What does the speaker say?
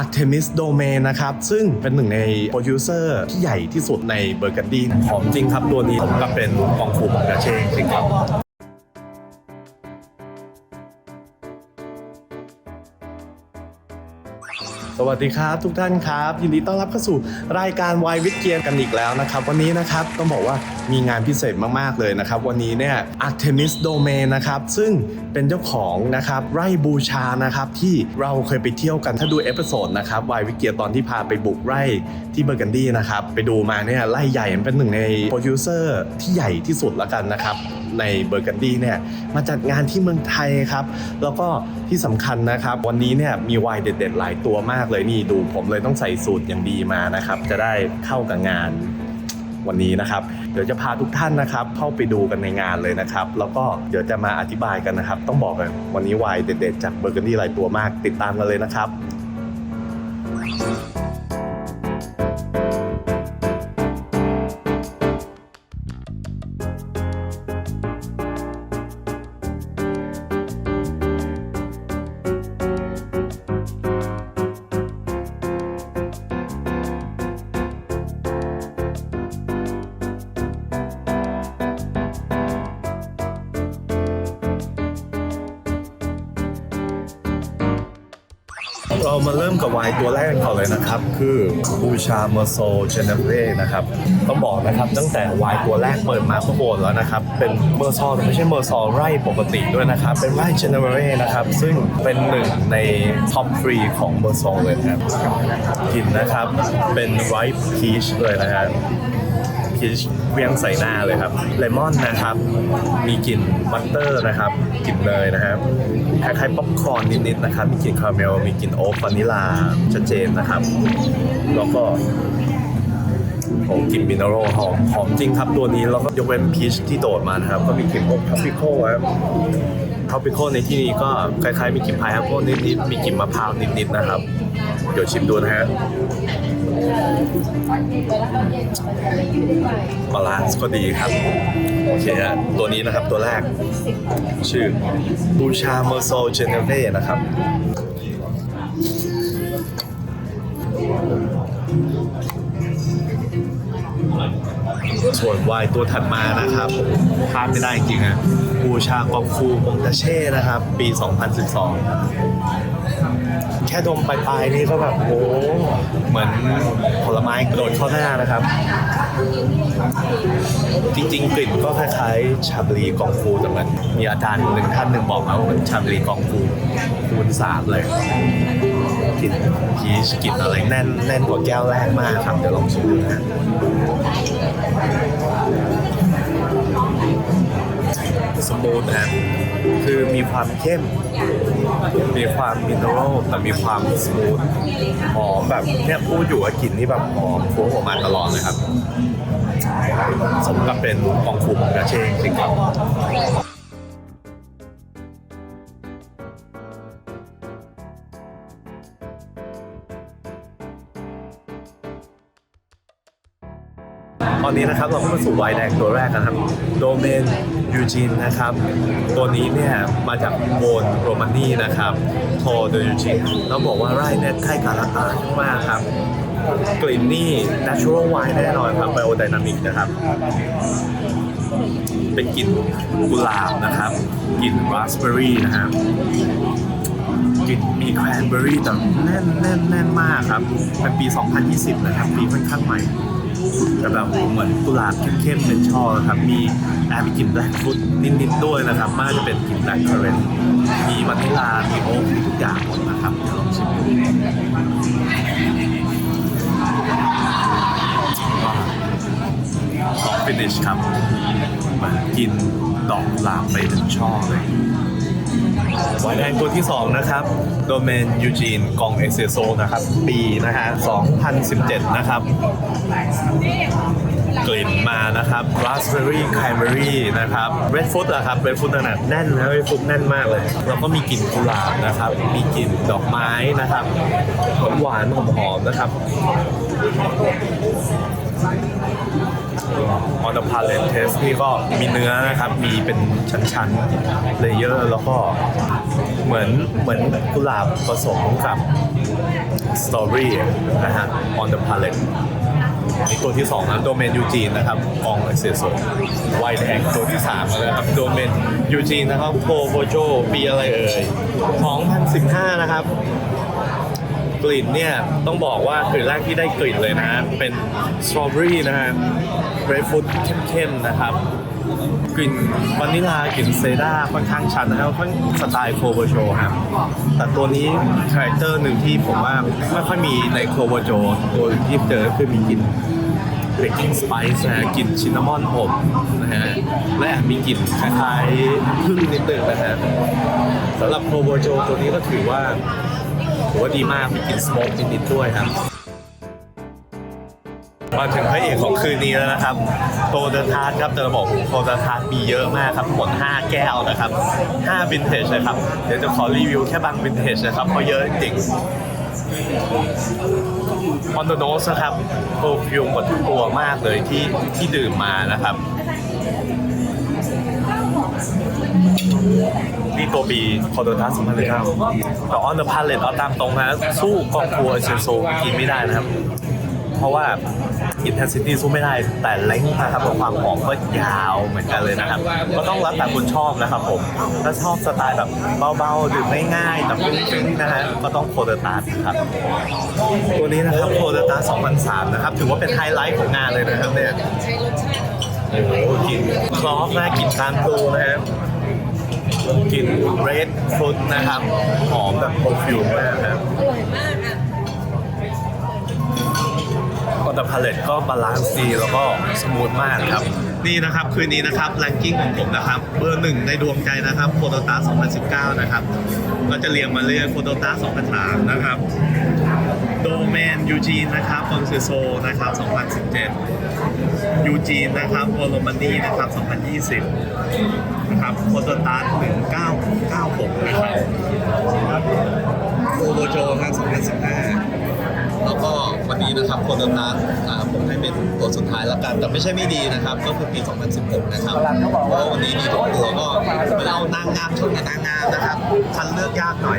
Artemis Domain นะครับ ซึ่งเป็นหนึ่งในโปรดิวเซอร์ที่ใหญ่ที่สุดในเบอร์กันดีหอมจริงครับตัวนี้ผมก็เป็นกองฟูของกระเชงจริงครับ สวัสดีครับทุกท่านครับ ยินดีต้อนรับเข้าสู่รายการวายวิทเกียนกันอีกแล้วนะครับ วันนี้นะครับต้องบอกว่ามีงานพิเศษมาก ๆ เลยนะครับ วันนี้เนี่ย Artemis Domain นะครับ ซึ่งเป็นเจ้าของนะครับไร่บูชานะครับที่เราเคยไปเที่ยวกันถ้าดูเอพิโซดนะครับวายวิทเกียร์ตอนที่พาไปบุกไร่ที่เบอร์กันดีนะครับ ไปดูมาเนี่ยไร่ใหญ่มันเป็นหนึ่งในโปรดิวเซอร์ที่ใหญ่ที่สุดแล้วกันนะครับในเบอร์กันดีเนี่ยมาจัดงานที่เมืองไทยครับแล้วก็ที่สำคัญนะครับ วันนี้เนี่ยมีไวน์เด็ด ๆ หลายตัวมากเลยนี่ดูผมเลยต้องใส่สูตรอย่างดีมานะครับ จะได้เข้ากับงานวันนี้นะครับ เดี๋ยวจะพาทุกท่านนะครับ เข้าไปดูกันในงานเลยนะครับ แล้วก็เดี๋ยวจะมาอธิบายกันนะครับ ต้องบอกเลยวันนี้วายเด็ดๆจากเบอร์กันดีหลายตัวมากติดตามกันเลยนะครับ เรามาเริ่มกับไวน์ตัวแรกกันก่อนเลยนะครับ คือบูชาเมอร์โซเจเนเร่นะครับต้องบอกนะครับตั้งแต่ไวน์ตัวแรกเปิดมาก็โบนแล้วนะครับ เป็นเมอร์โซไม่ใช่เมอร์ซอไร่ปกติด้วยนะครับ เป็นไร่เจเนเร่นะครับ ซึ่งเป็นหนึ่งในท็อปทรีของเมอร์โซเลยครับกลิ่นนะครับ เป็นไรป์พีชเลยนะครับ พีชเวียงใส่หน้าเลยครับเลมอนนะครับ มีกลิ่นบัตเตอร์นะครับกลิ่นเนยนะครับคล้ายๆป๊อปคอร์นนิดๆนะครับ มีกลิ่นคาราเมลมีกลิ่นโอ๊กวานิลาชัดเจนนะครับ แล้วก็โอ้กลิ่นมินเนอรัลหอมหอมจริงครับตัวนี้แล้วก็ยกเว้นพีชที่โดดมานะครับ ก็มีกลิ่นโอ๊กทัฟฟิโก้ครับทัฟฟิโก้ในที่นี้ก็คล้ายๆ มีกลิ่นพายแอปเปิลนิดๆมีกลิ่นมะพร้าวนิดๆนะครับเดี๋ยวชิมดูนะฮะ บาลานซ์ก็ดีครับ โอเคฮะตัวนี้นะครับตัวแรก ชื่อบูชาเมอร์โซเจเนเร่นะครับส่วนวายตัวถัดมานะครับพลาดไม่ได้จริงๆฮะบูชากองฟูมงตาเช่นะครับ ปี 2012 แค่ดมปลายๆนี่ก็แบบโอ้เหมือนผลไม้กระโดดเข้าหน้านะครับ จริงๆกลิ่นก็คล้ายๆ ชาบรีกองฟูแต่มันมีอาจารย์หนึ่งท่านหนึ่งบอกมาว่ามันชาบรีกองฟูคูณสามเลยกลิ่นพีชกลิ่นอะไรแน่นแน่นกว่าแก้วแรกมากครับเดี๋ยวลองชิมดูนะสมูทนะคือมีความเข้ม มีความมินเนอรัลแต่มีความสมูทหอมแบบเนี่ยพูดอยู่ว่ากลิ่นนี่แบบหอมฟุ้งออกมาตลอดเลยครับ สมกับเป็นกองฟูของกาเชงจริงครับ อนนี้นะครับเราก็มาสู่ไวน์แดงตัวแรกกันครับ โดเมนยูจีนนะครับ ตัวนี้เนี่ยมาจากโบนโรมานีนะครับโทโดยูจีนต้องบอกว่าไร่เนี่ยใกล้กาลาตามากครับ กลิ่นนี่ natural wine แน่นอนครับ biodynamic นะครับ เป็นกลิ่นกุหลาบนะครับ กลิ่นราสเบอร์รี่นะครับกลิ่นมีแครนเบอร์รี่แต่แน่นแน่นแน่นมากครับเป็นปี 2020 นะครับ ปีค่อนข้างใหม่ แต่แบบเหมือนกุหลาบเข้มๆเป็นช่อนะครับ มีแอบมีกลิ่นแบล็กฟุตนิดๆด้วยนะครับมันจะเป็นกลิ่นแบล็กเคอร์เรนมีวานิลา มีโอ๊กมีทุกอย่างหมดนะครับเดี๋ยวลองชิมดูก็ฟินิชครับเหมือนกินดอกกุหลาบไปถึงช่อเลย วน์แดงตัวที่ 2 นะครับโดเมนยูจีนกองเอเซโซนะครับ ปีนะฮะ2017 นะครับ กลิ่นมานะครับราสเบอร์รี่ไคเบอรี่นะครับเรดฟุตอะครับเรดฟุตขนาดแน่นนะเรดฟุตแน่นมากเลย แล้วก็มีกลิ่นกุหลาบนะครับ มีกลิ่นดอกไม้นะครับ หวานหวานหอมๆนะครับ ออนพาเลนเทสนี่ก็มีเนื้อนะครับ มีเป็นชั้นๆเลเยอร์แล้วก็เหมือนเหมือนกุหลาบผสมกับ Story นะฮะ on the palette นี่ตัวที่2นะโดเมนยูจีนนะครับกองเอเซโซไวแดงตัวที่3นะครับโดเมนยูจีนนะครับโคโบโจปีอะไรเอ่ย2015 นะครับ กลิ่นเนี่ยต้องบอกว่ากลิ่นแรกที่ได้กลิ่นเลยนะ เป็นสตรอเบอรี่นะฮะเกรฟฟูดเข้มๆนะครับ กลิ่นวานิลากลิ่นเซด้าค่อนข้างชัดนะครับค่อนสไตล์โคโบโชครับแต่ตัวนี้คาแรคเตอร์หนึ่งที่ผมว่าไม่ค่อยมีในโคโบโจตัวที่เจอคือมีกลิ่นเบกกิ้งสไปซ์นะฮะกลิ่นชินนามอนอบนะฮะและมีกลิ่นคล้ายๆพึ่งนิดนึงนะฮะสำหรับโคโบโจตัวนี้ก็ถือว่า ถือว่าดีมากมีกลิ่นสโมกนิดๆด้วยครับมาถึงพระเอกของคืนนี้แล้วนะครับโตเดอร์ทาร์ครับจะบอกโตเดอร์ทาร์มีเยอะมากครับหมด 5 แก้วนะครับ5วินเทจเลยครับ เดี๋ยวจะขอรีวิวแค่บางวินเทจนะครับ เพราะเยอะจริงออนโดโนสนะครับโปรฟิวหมดทุกตัวมากเลยที่ที่ดื่มมานะครับ นี่ตัวบีคอโดทัสมาเลยครับแต่ออนเดอะพาเลตเอาตามตรงนะสู้กองครัวเชนโซกินไม่ได้นะครับ เพราะว่า intensity สู้ไม่ได้ แต่เล้งนะครับความหอมก็ยาวเหมือนกันเลยนะครับ ก็ต้องรับแต่คุณชอบนะครับผม ถ้าชอบสไตล์แบบเบาๆดื่มง่ายๆแต่ฟุ้งๆนะฮะก็ต้องโคเดตาร์ครับ ตัวนี้นะครับโคเดตาร์2003 นะครับ ถือว่าเป็นไฮไลท์ของงานเลยนะครับเนี่ยโอ้โหกลิ่นคลอฟนะกลิ่นทานตูนะครับ กลิ่นเรดฟรุตนะครับ หอมแบบโปรฟิวมากครับอร่อยมากอะก็แต่พาเลตก็บาลานซ์ดีแล้วก็สมูทมากครับ นี่นะครับ คืนนี้นะครับแรงกิ้งของผมนะครับ เบอร์หนึ่งในดวงใจนะครับโฟโตตา2019 นะครับ ก็จะเรียงมาเรื่อยโฟโตตา2003 นะครับ โดเมนยูจีนนะครับคอนเซโซนะครับ 2017 ยูจีนนะครับโอโลมานีนะครับ 2020 นะครับโฟโตตา1996 นะครับโอโบโจครับ2015 แล้วก็วันนี้นะครับโคโดนัสอ่าผมให้เป็นตัวสุดท้ายแล้วกัน แต่ไม่ใช่ไม่ดีนะครับ ก็คือปี 2016 นะครับเพราะวันนี้มีทุกตัวก็ไม่ได้เอานางงามชนกับนางงามนะครับคันเลือกยากหน่อย